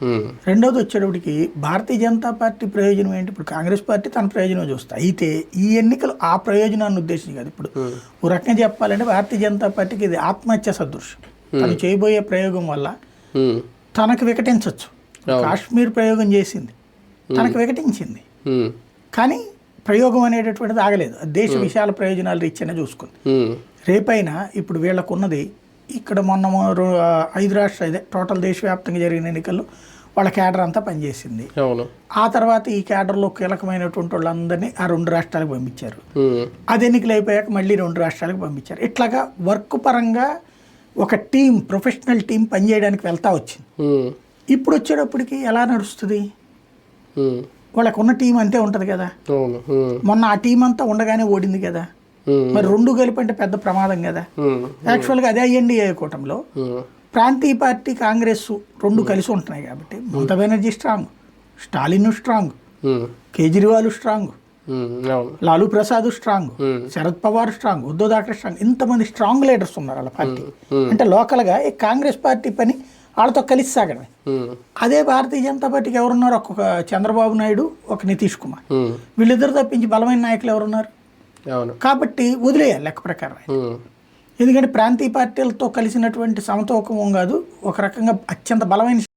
ఉమ్, రెండవది వచ్చేటప్పటికి భారతీయ జనతా పార్టీ ప్రయోజనం ఏంటి? ఇప్పుడు కాంగ్రెస్ పార్టీ తన ప్రయోజనం చూస్తా. అయితే ఈ ఎన్నికలు ఆ ప్రయోజనాన్ని ఉద్దేశించి కాదు. ఇప్పుడు ఓ రకంగా చెప్పాలంటే భారతీయ జనతా పార్టీకి ఇది ఆత్మహత్య సదృశ్యం తను చేయబోయే ప్రయోగం వల్ల తనకు వికటించవచ్చు కాశ్మీర్ ప్రయోగం చేసింది. తనకు వికటించింది. కానీ ప్రయోగం అనేటటువంటిది ఆగలేదు. దేశ విశాల ప్రయోజనాలు రీత్యానే చూసుకుంది. రేపైనా ఇప్పుడు వీళ్ళకు ఉన్నది ఇక్కడ మొన్న ఐదు రాష్ట్ర ఇదే టోటల్ దేశవ్యాప్తంగా జరిగిన ఎన్నికల్లో వాళ్ళ కేడర్ అంతా పనిచేసింది. ఆ తర్వాత ఈ కేడర్లో కీలకమైనటువంటి వాళ్ళందరినీ ఆ రెండు రాష్ట్రాలకు పంపించారు. అది ఎన్నికలు అయిపోయాక మళ్ళీ రెండు రాష్ట్రాలకు పంపించారు. ఇట్లాగా వర్క్ పరంగా ఒక టీం ప్రొఫెషనల్ టీం పనిచేయడానికి వెళ్తా వచ్చింది. ఇప్పుడు వచ్చేటప్పటికి ఎలా నడుస్తుంది? ఉమ్, వాళ్ళకు ఉన్న టీం అంతే ఉంటుంది కదా? మొన్న ఆ టీం అంతా ఉండగానే ఓడింది కదా? మరి రెండు కలిపి అంటే పెద్ద ప్రమాదం కదా. ఉమ్, యాక్చువల్గా అదే ఎన్డీఏ కూటమిలో ప్రాంతీయ పార్టీ కాంగ్రెస్ రెండు కలిసి ఉంటున్నాయి కాబట్టి Mamata Banerjee strong Stalin strong Kejriwal strong Lalu Prasad strong. Sharad Pawar strong Uddhav Thackeray strong ఇంతమంది స్ట్రాంగ్ లీడర్స్ ఉన్నారు వాళ్ళ పార్టీ. అంటే లోకల్గా ఈ కాంగ్రెస్ పార్టీ పని వాళ్ళతో కలిసి సాగడమే. అదే భారతీయ జనతా పార్టీకి ఎవరున్నారు? ఒక్కొక్క చంద్రబాబు నాయుడు ఒక నితీష్ కుమార్. వీళ్ళిద్దరు తప్పించి బలమైన నాయకులు ఎవరున్నారు? కాబట్టి వదిలేయాలి లెక్క ప్రకారం ఎందుకంటే ప్రాంతీయ పార్టీలతో కలిసినటువంటి సమతూకం కాదు. ఒక రకంగా అత్యంత బలమైన